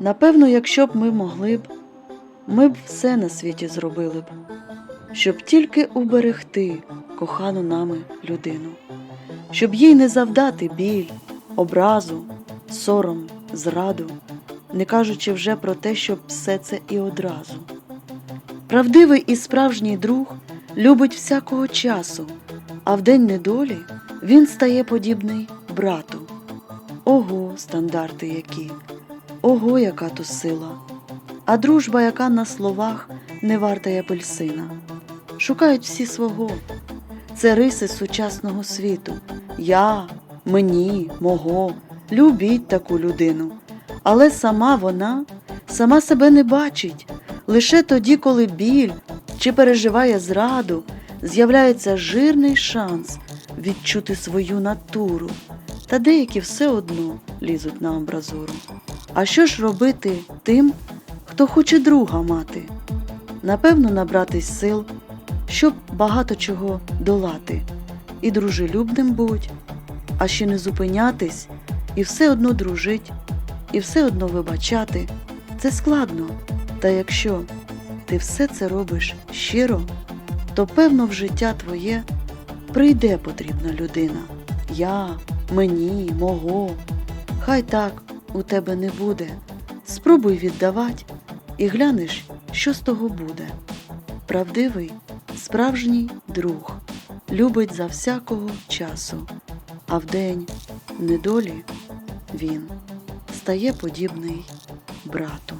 Напевно, якщо б ми могли б, ми б все на світі зробили б, щоб тільки уберегти кохану нами людину, щоб їй не завдати біль, образу, сором, зраду, не кажучи вже про те, щоб все це і одразу. Правдивий і справжній друг любить всякого часу, а в день недолі він стає подібний брату. Ого, стандарти які, ого, яка то сила, а дружба, яка на словах не варта й апельсина. Шукають всі свого. Це риси сучасного світу. Я, мені, мого, любіть таку людину. Але сама вона сама себе не бачить. Лише тоді, коли біль чи переживає зраду, з'являється жирний шанс відчути свою натуру. Та деякі все одно лізуть на амбразуру. А що ж робити тим, хто хоче друга мати? Напевно, набратись сил, щоб багато чого долати, і дружелюбним будь, а ще не зупинятись, і все одно дружить, і все одно вибачати. Це складно. Та якщо ти все це робиш щиро, то певно в життя твоє прийде потрібна людина. Я, мені, мого. Хай так у тебе не буде. Спробуй віддавати і глянеш, що з того буде. Правдивий, справжній друг любить за всякого часу, а в день недолі він стає подібний брату.